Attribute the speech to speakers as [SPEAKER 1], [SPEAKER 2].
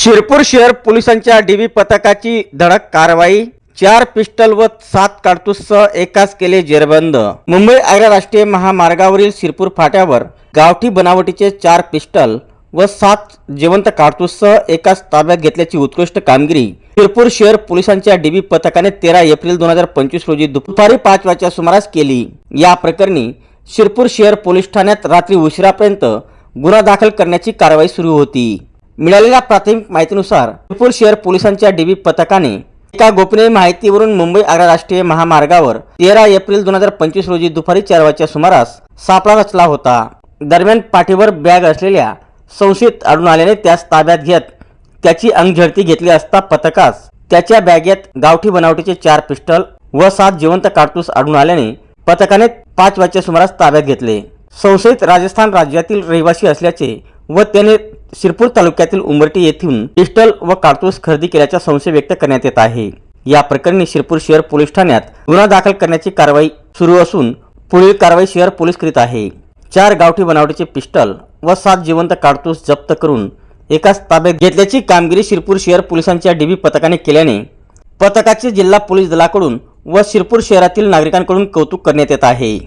[SPEAKER 1] शिरपूर शहर पोलिसांच्या डीबी पथकाची धडक कारवाई चार पिस्टल व सात काडतूससह एकाच केले जेरबंद. मुंबई आग्रा राष्ट्रीय महामार्गावरील शिरपूर फाट्यावर गावठी बनावटीचे चार पिस्टल व सात जिवंत काडतूससह एकाच ताब्यात घेतल्याची उत्कृष्ट कामगिरी. शिरपूर शहर पोलिसांच्या डीबी पथकाने तेरा एप्रिल दोन हजार पंचवीस रोजी दुपारी पाच वाजच्या सुमारास केली. या प्रकरणी शिरपूर शहर पोलीस ठाण्यात रात्री उशिरापर्यंत गुन्हा दाखल करण्याची कारवाई सुरू होती. मिळालेल्या प्राथमिक माहितीनुसार विपुल शहर पोलिसांच्या डीबी पथकाने एका गोपनीय माहितीवरून मुंबई आग्रा राष्ट्रीय महामार्गावर तेरा एप्रिल दोन हजार पंचवीस रोजी दुपारी चार वाजच्या सुमारास सापळा रचला होता. दरम्यान पाठीवर बॅग असलेल्या संशयित आढळून आल्याने त्यास ताब्यात घेत त्याची अंगझडती घेतली असता पथकास त्याच्या बॅगेत गावठी बनावटीचे चार पिस्टल व सात जिवंत काडतूस आढळून आल्याने पथकाने पाच वाजच्या सुमारास ताब्यात घेतले. संशयित राजस्थान राज्यातील रहिवासी असल्याचे व त्याने शिरपूर तालुक्यातील उमरटी येथून पिस्टल व काडतूस खरेदी केल्याचा संशय व्यक्त करण्यात येत आहे. या प्रकरणी शिरपूर शहर पोलीस ठाण्यात गुन्हा दाखल करण्याची कारवाई सुरू असून पुढील कारवाई शहर पोलीस करीत आहे. चार गावठी बनावटीचे पिस्टल व सात जिवंत काडतूस जप्त करून एकाच ताब्यात घेतल्याची कामगिरी शिरपूर शहर पोलिसांच्या डीबी पथकाने केल्याने पथकाचे जिल्हा पोलीस दलाकडून व शिरपूर शहरातील नागरिकांकडून कौतुक करण्यात येत आहे.